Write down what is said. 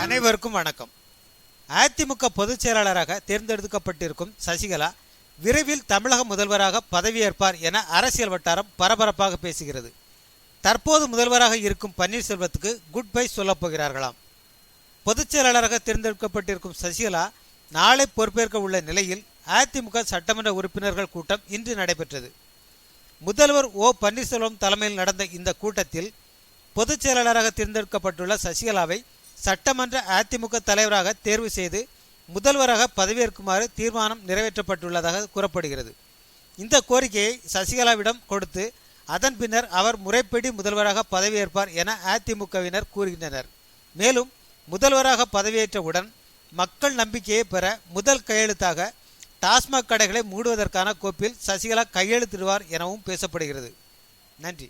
அனைவருக்கும் வணக்கம். அதிமுக பொதுச் செயலாளராக தேர்ந்தெடுக்கப்பட்டிருக்கும் சசிகலா விரைவில் தமிழக முதல்வராக பதவியேற்பார் என அரசியல் வட்டாரம் பரபரப்பாக பேசுகிறது. தற்போது முதல்வராக இருக்கும் பன்னீர்செல்வத்துக்கு குட் பை சொல்லப் போகிறார்களாம். பொதுச் செயலாளராக தேர்ந்தெடுக்கப்பட்டிருக்கும் சசிகலா நாளை பொறுப்பேற்க உள்ள நிலையில் அதிமுக சட்டமன்ற உறுப்பினர்கள் கூட்டம் இன்று நடைபெற்றது. முதல்வர் ஓ பன்னீர்செல்வம் தலைமையில் நடந்த இந்த கூட்டத்தில் பொதுச் செயலாளராக தேர்ந்தெடுக்கப்பட்டுள்ள சசிகலாவை சட்டமன்ற அதிமுக தலைவராக தேர்வு செய்து முதல்வராக பதவியேற்குமாறு தீர்மானம் நிறைவேற்றப்பட்டுள்ளதாக கூறப்படுகிறது. இந்த கோரிக்கையை சசிகலாவிடம் கொடுத்து அதன் பின்னர் அவர் முறைப்படி முதல்வராக பதவியேற்பார் என அதிமுகவினர் கூறுகின்றனர். மேலும் முதல்வராக பதவியேற்றவுடன் மக்கள் நம்பிக்கையை பெற முதல் கையெழுத்தாக டாஸ்மாக் கடைகளை மூடுவதற்கான கோப்பில் சசிகலா கையெழுத்திடுவார் எனவும் பேசப்படுகிறது. நன்றி.